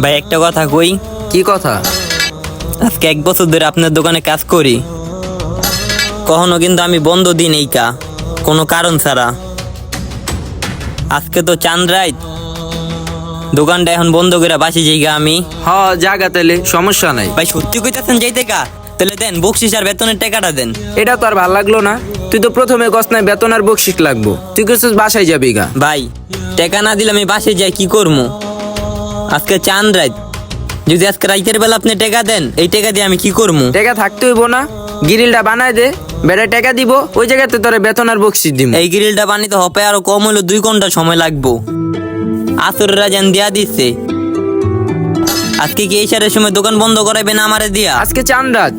ভাই একটা কথা কই। কি কথা? আজকে এক বছর ধরে আপনার দোকানে কাজ করি। কখনো কিন্তু আমি বন্ধ দিই নেই কা কোনো কারণ ছাড়া। আজকে তো চাঁদ রাইত দোকানটা এখন বন্ধ করে বাসি যাইগা আমি। হ জাগা তাহলে সমস্যা নাই। ভাই সত্যি কইতাছেন যাইতে কা? তাহলে দেন বকশিস আর বেতনের টাকাটা দেন। এটা তো আর ভালো লাগল না। তুই তো প্রথমে গছ নাই বেতন আর বকশিস লাগবো। তুই কিছু বাসায় যাবি গা। ভাই টাকা না দিলে আমি বাসে যাই কি করব আজকে চাঁদ রাত। যদি আজকে রাইতের বেলা আপনি টাকা দেন এই টাকা দিয়ে আমি কি করব টাকা থাকতে হইব না। গিরিলটা বানায় দে বেড়ে টাকা দিব ওই জায়গাতে তোরে বেতন আর বকশিস দিব এই গ্রিলটা বানিতে হবে আরও কম হলো দুই ঘণ্টা সময় লাগবো। আসরের রাজান দিয়া দিচ্ছে আজকে কি এই সারের সময় দোকান বন্ধ করাইবে না আমারে দিয়া? আজকে চান রাত।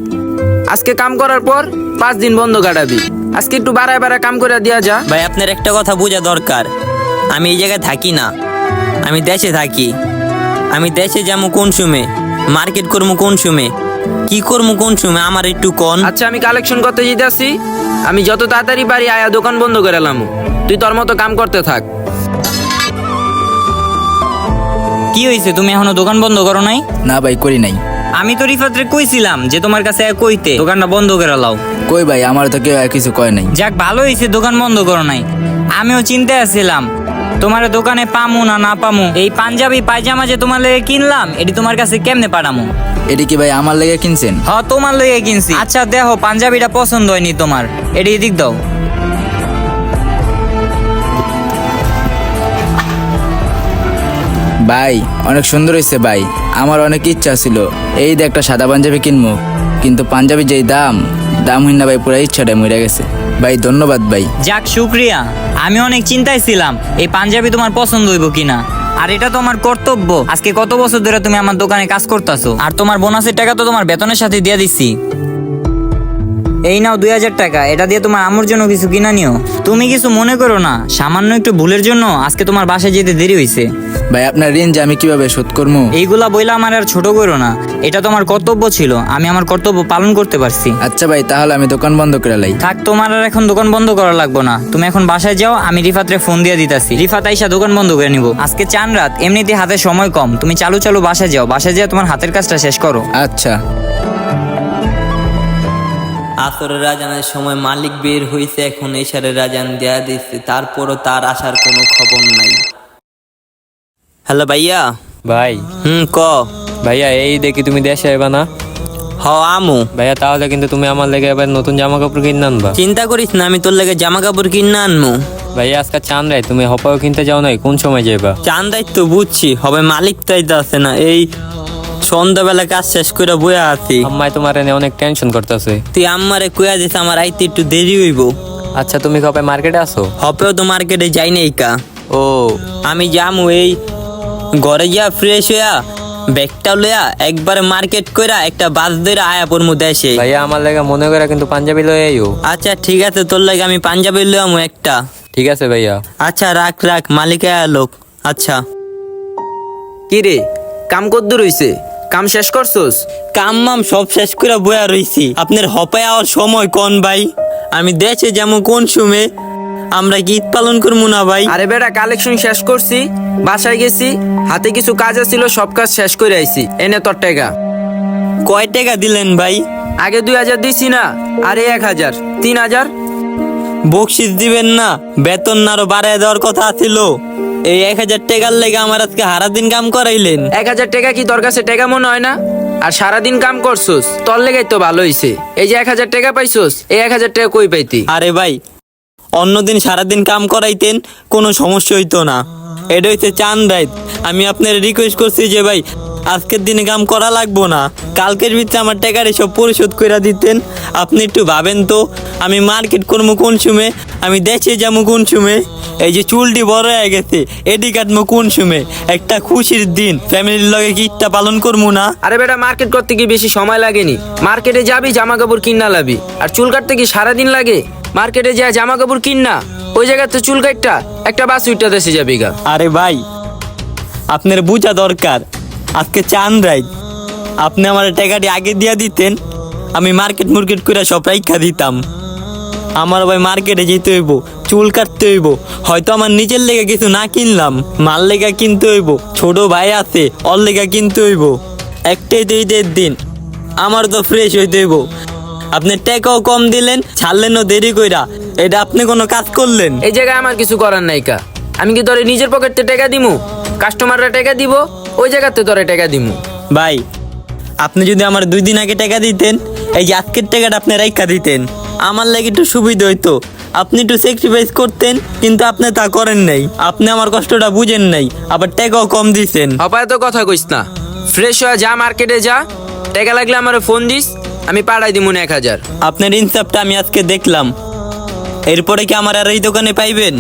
আজকে কাম করার পর পাঁচ দিন বন্ধ কাটাবি। আজকে একটু বাড়ায় বাড়ায় কাম করে দিয়া যা। ভাই আপনার একটা কথা বোঝা দরকার। আমি এই জায়গায় থাকি না। আমি দেশে থাকি। আমি দেশে যাব কোন সময়? মার্কেট করব কোন সময়? কি করব কোন সময়? আমার একটু কোন। আচ্ছা আমি কালেকশন করতে যেতে আসি আমি যত তাড়াতাড়ি পারি আয়া দোকান বন্ধ করে এলাম তুই তোর মতো কাম করতে থাক। কি হয়েছে তুমি এখনও দোকান বন্ধ করো নাই? না ভাই করি নাই। আমি তো রিফাতরে কইছিলাম যে তোমার কাছে কইতে দোকানটা বন্ধ করে লাও। কই ভাই আমার তো কেউ আর কিছু কয় নাই। যাক ভালো হয়েছে দোকান বন্ধ করো নাই। আমিও চিন্তায় আছিলাম তোমার দোকানে পামু না না পামু? এই পাঞ্জাবি পায়জামা যে তোমার লেগে কিনলাম এটি তোমার কাছে কেমনে পাঠামু? এটি কি ভাই আমার লেগে কিনছেন? হ তোমার লেগে কিনছি। আচ্ছা দেখো পাঞ্জাবিটা পছন্দ হয়নি তোমার। এটি এদিক দাও। ভাই অনেক সুন্দর হয়েছে ভাই। আমার অনেক ইচ্ছা ছিল। এই একটা সাদা পাঞ্জাবি কিনবো। কিন্তু পাঞ্জাবি যেই দাম দাম হইন না ভাই পুরো ইচ্ছাটা মরে গেছে। ভাই, ধন্যবাদ ভাই। যাক, শুক্রিয়া। আমি অনেক চিন্তায় ছিলাম, এই পাঞ্জাবি তোমার পছন্দ হইব কিনা। আর এটা তো আমার কর্তব্য। আজকে কত বছর ধরে তুমি আমার দোকানে কাজ করতেছো? আর তোমার বোনাসের টাকা তো তোমার বেতনের সাথে দিয়ে দিছি। এই নাও দুই হাজার টাকা এটা দিয়ে তোমার আমুর জন্য কিছু কিনা নিও। তুমি কিছু মনে করো না সামান্য একটু ভুলের জন্য আজকে তোমার বাসায় যেতে দেরি হয়েছে ভাই আপনার ঋণ যে আমি কীভাবে শোধ করব এইগুলা বইলা আমার আর ছোট করো না এটা তো আমার কর্তব্য ছিল আমি আমার কর্তব্য পালন করতে পারছি। আচ্ছা ভাই তাহলে আমি দোকান বন্ধ করে লাই। থাক তোমার আর এখন দোকান বন্ধ করা লাগবে না তুমি এখন বাসায় যাও আমি রিফাতরে ফোন দিয়ে দিতাছি। রিফাত আইসা দোকান বন্ধ করে নিব। আজকে চান রাত এমনিতে হাতে সময় কম তুমি চালু চালু বাসায় যাও বাসায় যাও তোমার হাতের কাজটা শেষ করো। আচ্ছা। আসরের রাজানের সময় মালিক বের হইছে এখন এশারের রাজান দেয়া দিচ্ছে তারপরও তার আসার কোনো খবর নাই। হ্যালো ভাইয়া। ভাই। হুম ক। ভাইয়া এই দেখি তুমি দেশে আইবা না? হ আমু। ভাইয়া তাহলে কিন্তু তুমি আমার লেগে এবার নতুন জামা কাপড় কিনে আনবা। চিন্তা করিস না আমি তোর লেগে জামা কাপড় কিনে আনমু। ভাইয়া আজকে চান রাই তুমি হপাও কিনতে যাও নাই কোন সময় যাইবা? চান দায়িত্ব বুঝছি হবে মালিক তাইতে আছে না এই সন্ধ্যাবেলা কাজ শেষ করে বয়ে আছি। আম্মাই তোমার এনে অনেক টেনশন করতেছে। তুই আমারে কুয়া দিস আমার আইতে একটু দেরি হইব। আচ্ছা তুমি কবে মার্কেটে আসো হপেও তো মার্কেটে যাই নাই কা। ও। আমি যামু এই ঘরে যা ফ্রেশ হইয়া ব্যাগটা লইয়া একবারে মার্কেট কইরা একটা বাস ধরে আয়া পড়মু দেশে। ভাইয়া আমার লেগে মনে করে কিন্তু পাঞ্জাবি লয়ে আইও। আচ্ছা ঠিক আছে তোর লাগে আমি পাঞ্জাবি লইয়ামু একটা। ঠিক আছে ভাইয়া। আচ্ছা রাখ রাখ মালিক লোক। আচ্ছা। কি রে কাম কদ্দুর হইছে? কাম শেষ করছোস? কাম মাম সব শেষ করে বয়া রইছি। আপনার হপায় আওয়ার সময় কোন ভাই? আমি দেশে যেমন কোন সময় আমরা কি ঈদ পালন করব না ভাই? আরে বেটা কালেকশন শেষ করছি বাসায় গেছি হাতে কিছু কাজ ছিল সব কাজ শেষ করে আইছি। এনে তোর টাকা। কয় টাকা দিলেন ভাই? আগে দুই হাজার দিছি না আরে এক হাজার। তিন হাজার বকশিস দিবেন না বেতন না আরও বাড়ায় দেওয়ার কথা ছিল। এই এক হাজার টাকার লেগে আমার আজকে হারা দিন কাম করাইলেন। এক হাজার টাকা কি তোর কাছে টাকা মনে হয় না? আর সারাদিন কাম করছোস তোর লেগাই তো ভালো হইছে। এই যে এক হাজার টাকা পাইছোস এই এক হাজার টাকা কই পাইতি? আরে ভাই অন্যদিন সারাদিন কাম করাইতেন কোনো সমস্যা হইতো না। এটা হইতে চান রাইত। আমি আপনার রিকোয়েস্ট করছি যে ভাই আজকের দিনে কাম করা লাগবো না। কালকের ভিতরে আমার টাকার সব পরিশোধ করে দিতেন। আপনি একটু ভাবেন তো আমি মার্কেট করব কোন সময়? আমি দেশে যাব কোন সময়? এই যে চুলটি বড় হয়ে গেছে এটি কাটবো কোন সময়? একটা খুশির দিন ফ্যামিলির লগে কি ঈদটা পালন করব না? আরে বেটা মার্কেট করতে কি বেশি সময় লাগেনি? মার্কেটে যাবি জামা কাপড় কিনা লাবি আর চুল কাটতে কি সারাদিন লাগে? মার্কেটে যা জামা কাপড় কিন না ওই তো চুল কাটটা একটা বাস উইটা দেশে যাবি গা। আরে ভাই আপনার বোঝা দরকার। আজকে চান রাইত। আপনি আমার টাকাটি আগে দিয়া দিতেন, আমি মার্কেট মুর্কেট করে সব রাইখা দিতাম। আমার ভাই মার্কেটে যেতে হইব, চুল কাটতে হইব, হয়তো আমার নিজের লেগে কিছু না কিনলাম মাল লেগা কিনতে হইব, ছোট ভাই আছে, ওর লেগা কিনতে হইব। একটাই তো ঈদের দিন, আমার তো ফ্রেশ হইতে হইব। আপনি টাকাও কম দিলেন, ছাড়লেনও দেরি কইরা, এটা আপনি কোনো কাজ করলেন? এই জায়গায় আমার কিছু করার নাই কা। আমি কি তোরে নিজের পকেটে টাকা দিমু? কাস্টমাররা টাকা দিব? ওই জায়গাতে তোরে টাকা দিমু। ভাই আপনি যদি আমার দুই দিন আগে টাকা দিতেন এই যে আজকের টাকাটা আপনি রাইখা দিতেন আমার লাগে একটু সুবিধা হইতো। আপনি একটু স্যাক্রিফাইস করতেন কিন্তু আপনি তা করেন নাই। আপনি আমার কষ্টটা বুঝেন নাই আবার টাকাও কম দিছেন। তো কথা কইস না। ফ্রেশ হয়ে যা মার্কেটে যা টাকা লাগলে আমার ফোন দিস আমি পাঠাই দিমু এক হাজার। আপনার ইনসাফটা আমি আজকে দেখলাম। এরপরে কি আমার আর এই দোকানে পাইবেন?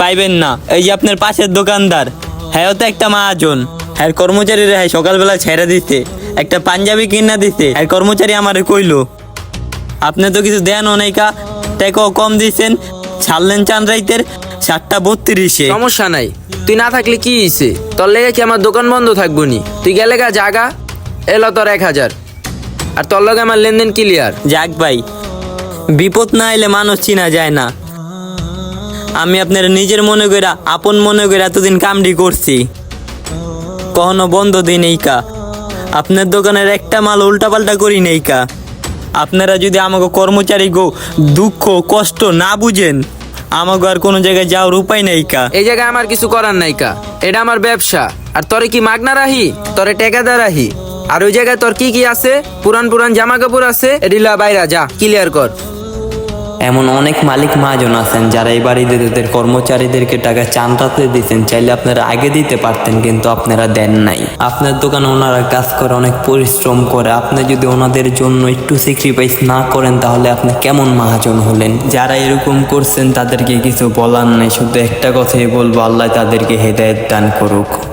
পাইবেন না। এই যে আপনার পাশের দোকানদার হ্যাঁ তো একটা মহাজন। হ্যাঁ কর্মচারীরা হ্যাঁ সকালবেলা ছেড়ে দিতে একটা পাঞ্জাবি কিনা দিতে আর কর্মচারী আমারে কইলো আপনি তো কিছু দেন অনেকা টাকাও কম দিছেন ছাড়লেন চান রাইতের সাতটা বত্রিশে। সমস্যা নাই তুই না থাকলে কি হইছে? তোর লেগে কি আমার দোকান বন্ধ থাকব নি? তুই গেলে গা জাগা এলো তোর এক হাজার। আর তোর লগে আমার লেনদেন ক্লিয়ার যাক ভাই বিপদ না এলে মানুষ চিনা যায় না। আমি আপনার নিজের মনে করে আপন মনে করে এতদিন কামড়ি করছি। কখনো বন্ধ দিই নেই কা। আপনার দোকানের একটা মাল উল্টাপাল্টা করি নেই কা। আপনারা যদি আমাকে কর্মচারী গো, দুঃখ, কষ্ট না বুঝেন, আমাকে আর কোনো জায়গায় যাওয়ার উপায় নেই কা। এই জায়গায় আমার কিছু করার নাই কা। এটা আমার ব্যবসা। আর তোরে কি মাগনা রাহি? তোরে টেকাদা রাহি। আর ওই জায়গায় তোর কি কি আছে? পুরান পুরান জামা কাপড় আছে এডিলা বাইরা, যা ক্লিয়ার কর। এমন অনেক মালিক মহাজন আছেন যারা এই বাড়িতে তাদের কর্মচারীদেরকে টাকা চান্দাতে দিতেন চাইলে আপনারা আগে দিতে পারতেন, কিন্তু আপনারা দেন নাই। আপনার দোকানে ওনারা কাজ করে, অনেক পরিশ্রম করে। আপনি যদি ওনাদের জন্য একটু স্যাক্রিফাইস না করেন, তাহলে আপনি কেমন মহাজন হলেন? যারা এরকম করছেন, তাদেরকে কিছু বলার নাই। শুধু একটা কথাই বলব, আল্লাহ তাদেরকে হেদায়েত দান করুক।